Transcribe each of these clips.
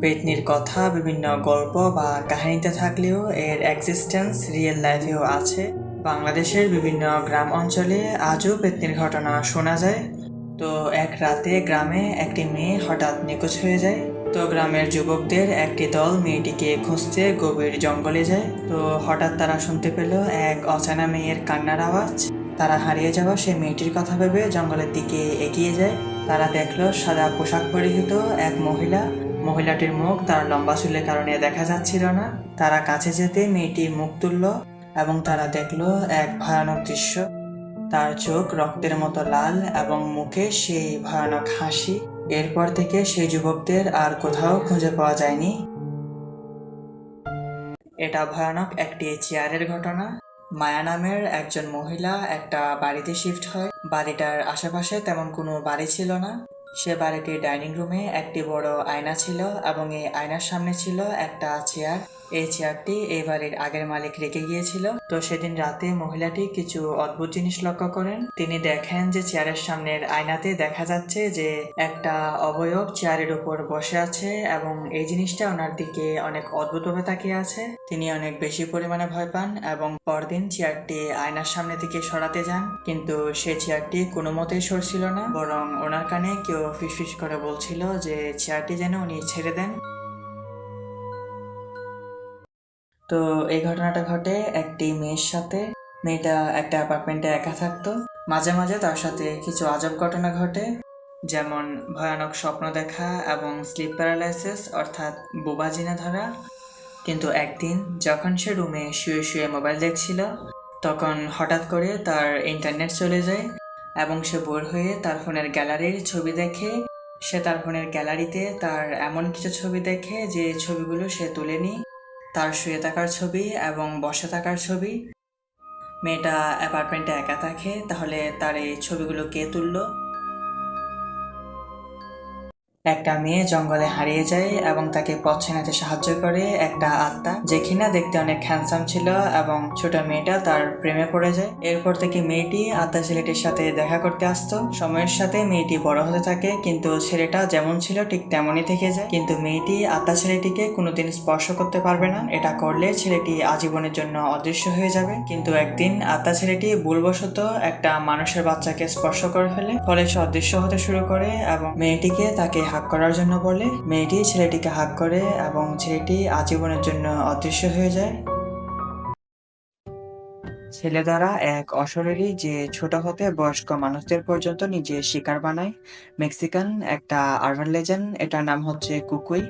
পেতনির কথা, বিভিন্ন গল্প বা কাহিনীতে থাকলেও এর এক্সিস্টেন্স রিয়েল লাইফেও আছে। বাংলাদেশের বিভিন্ন গ্রাম অঞ্চলে আজও পেতনির ঘটনা শোনা যায়। তো এক রাতে গ্রামে একটি মেয়ে হঠাৎ নিখোঁজ হয়ে যায়। তো গ্রামের যুবকদের একটি দল মেয়েটিকে খুঁজতে গভীর জঙ্গলে যায়। তো হঠাৎ তারা শুনতে পেল এক অচেনা মেয়ের কান্নার আওয়াজ। তারা হারিয়ে যাওয়া সেই মেয়েটির কথা ভেবে জঙ্গলের দিকে এগিয়ে যায়। তারা দেখল সাদা পোশাক পরিহিত এক মহিলা। মহিলাটির মুখ তার লম্বা চুলের কারণে দেখা যাচ্ছিল না। তারা কাছে যেতে মেয়েটি মুখ তুলল এবং তারা দেখল এক ভয়ানক দৃশ্য। তার চোখ রক্তের মতো লাল এবং মুখে সেই ভয়ানক হাসি। এরপর থেকে সেই যুবকদের আর কোথাও খুঁজে পাওয়া যায়নি। এটা ভয়ানক একটি চেয়ারের ঘটনা। মায়া নামের একজন মহিলা একটা বাড়িতে শিফট হয়। বাড়িটার আশেপাশে তেমন কোনো বাড়ি ছিল না। সে বাড়িটির ডাইনিং রুমে একটি বড় আয়না ছিল এবং এই আয়নার সামনে ছিল একটা চেয়ার। এই চেয়ারটি এই বাড়ির আগের মালিক রেখে গিয়েছিল। তো সেদিন রাতে মহিলাটি কিছু অদ্ভুত জিনিস লক্ষ্য করেন। তিনি দেখেন যে চেয়ারের সামনের আয়নাতে দেখা যাচ্ছে যে একটা অবয়ব চেয়ারের উপর বসে আছে এবং এই জিনিসটা ওনার দিকে অনেক অদ্ভুতভাবে তাকিয়ে আছে। তিনি অনেক বেশি পরিমাণে ভয় পান এবং পরদিন চেয়ারটি আয়নার সামনে থেকে সরাতে যান। কিন্তু সে চেয়ারটি কোনো মতেই সরছিল না, বরং ওনার কানে কেউ ফিসফিস করে বলছিল যে, চেয়ারটি যেন উনি ছেড়ে দেন। তো এই ঘটনাটা ঘটে একটি মেয়ের সাথে। মেয়েটা একটা অ্যাপার্টমেন্টে একা থাকতো। মাঝে মাঝে তার সাথে কিছু আজব ঘটনা ঘটে, যেমন ভয়ানক স্বপ্ন দেখা এবং স্লিপ প্যারালাইসিস অর্থাৎ বোবা জিনে ধরা। কিন্তু একদিন যখন সে রুমে শুয়ে শুয়ে মোবাইল দেখছিল, তখন হঠাৎ করে তার ইন্টারনেট চলে যায়। এবং সে বোর হয়ে তার ফোনের গ্যালারির ছবি দেখে, সে তার ফোনের গ্যালারিতে তার এমন কিছু ছবি দেখে যে ছবিগুলো সে তুলেনি। তার শুয়ে থাকার ছবি এবং বসে থাকার ছবি। মেয়েটা অ্যাপার্টমেন্টে একা থাকে, তাহলে তার এই ছবিগুলো কে তুললো? একটা মেয়ে জঙ্গলে হারিয়ে যায় এবং তাকে পথ চেনাতে সাহায্য করে একটা আত্মা, যে কিনা দেখতে অনেক হ্যান্ডসাম ছিল এবং ছোট মেয়েটা তার প্রেমে পড়ে যায়। এরপর থেকে মেয়েটি আত্মা ছেলেটির সাথে দেখা করতে আসতো। সময়ের সাথে মেয়েটি বড় হতে থাকে, কিন্তু ছেলেটা যেমন ছিল ঠিক তেমনই থেকে যায়। কিন্তু মেয়েটি আত্মা ছেলেটিকে কোনোদিন স্পর্শ করতে পারবে না। এটা করলে ছেলেটি আজীবনের জন্য অদৃশ্য হয়ে যাবে। কিন্তু একদিন আত্মা ছেলেটি ভুলবশত একটা মানুষের বাচ্চাকে স্পর্শ করে ফেলে, ফলে সে অদৃশ্য হতে শুরু করে এবং মেয়েটিকে তাকে হাক করার জন্য বলে। মেয়েটি ছেলেটিকে হাক করে এবং ছেলেটি আজীবনের জন্য অদৃশ্য হয়ে যায়। ছেলে দ্বারা এক অশরীরী যে ছোট হতে বয়স্ক মানুষদের পর্যন্ত নিজে শিকার বানায়। মেক্সিকান একটা আরবান লেজেন্ড, এটার নাম হচ্ছে কুকুই।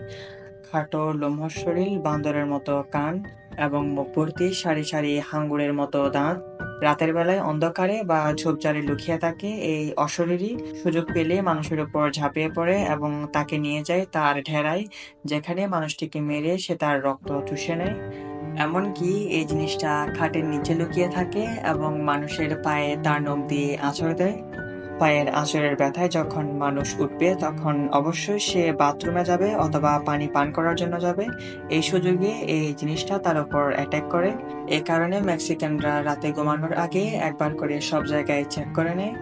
খাটো লোমহর শরীর বান্দরের মতো কান এবং ভর্তি সারি সারি হাঙ্গুরের মতো দাঁত। রাতের বেলায় অন্ধকারে বা ঝোপঝাড়ে লুকিয়ে থাকে, এই অশরীরী সুযোগ পেলে মানুষের উপর ঝাঁপিয়ে পড়ে এবং তাকে নিয়ে যায় তার ঢেরায় যেখানে মানুষটিকে মেরে সে তার রক্ত চুষে নেয়। এমনকি এই জিনিসটা খাটের নিচে লুকিয়ে থাকে এবং মানুষের পায়ে তার নখ দিয়ে আঁচড় দেয়। পায়ের আঁচড়ের ব্যথায় যখন মানুষ উঠবে, তখন অবশ্যই সে বাথরুমে যাবে অথবা পানি পান করার জন্য যাবে। এই সুযোগে এই জিনিসটা তার উপর অ্যাটাক করে। এ কারণে মেক্সিকানরা রাতে ঘুমানোর আগে একবার করে সব জায়গায় চেক করে নেয়।